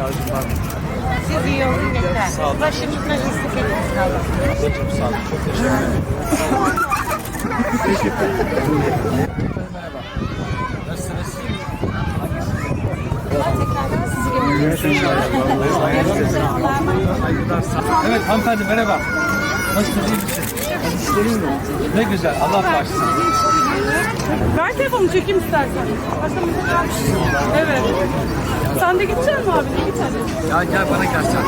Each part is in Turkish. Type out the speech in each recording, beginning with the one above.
arzun var? Siz iyi olun yeter. Sağ olun. Başımızda eksik etmesin Allah. Ablacığım sağ olun. Çok teşekkür ederim. Teşekkür ederim. Merhaba. Nasılsınız? Evet hanımefendi merhaba. Nasılsınız? iyi misiniz? Ne güzel. Allah bağışlasın. Ver telefonu çekeyim istersen. Arkamızda kalmış. Evet. Sen de gidecek misin abi? Git hadi. Ya gel bana gel sen.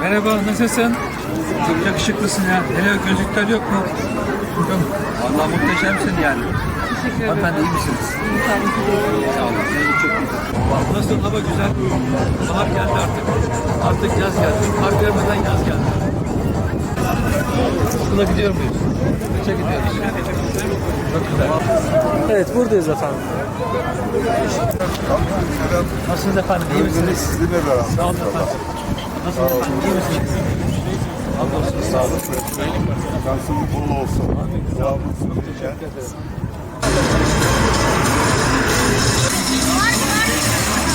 Merhaba, nasılsın? Çok yakışıklısın ya. Hele gözlükler yok mu? Yok. Vallahi muhteşemsin yani. Teşekkür ederim. Hanımefendi iyi misiniz? Sağ olun. Çok iyi. Nasıl hava güzel? Bahar geldi artık. Artık yaz geldi. Kar gelmeden yaz geldi. Okula gidiyor muyuz? Kaça gidiyoruz? Çok güzel. Evet buradayız efendim. Nasılsınız efendim? İyi misiniz? Sizinle beraber. Sağ olun efendim. Nasılsınız efendim? İyi misiniz? Hamdolsun sağ olun. Şansınız bol olsun. Sağlık diyeceğim.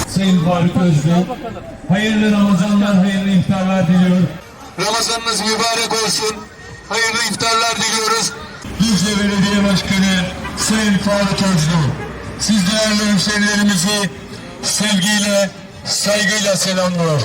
Sayın Faruk Özlü. Hayırlı Ramazanlar, hayırlı iftarlar diliyorum. Ramazanınız mübarek olsun. Hayırlı iftarlar diliyoruz. Düzce Belediye Başkanı Sayın Faruk Özlü. Siz değerli hemşehrilerimizi sevgiyle, saygıyla selamlıyor.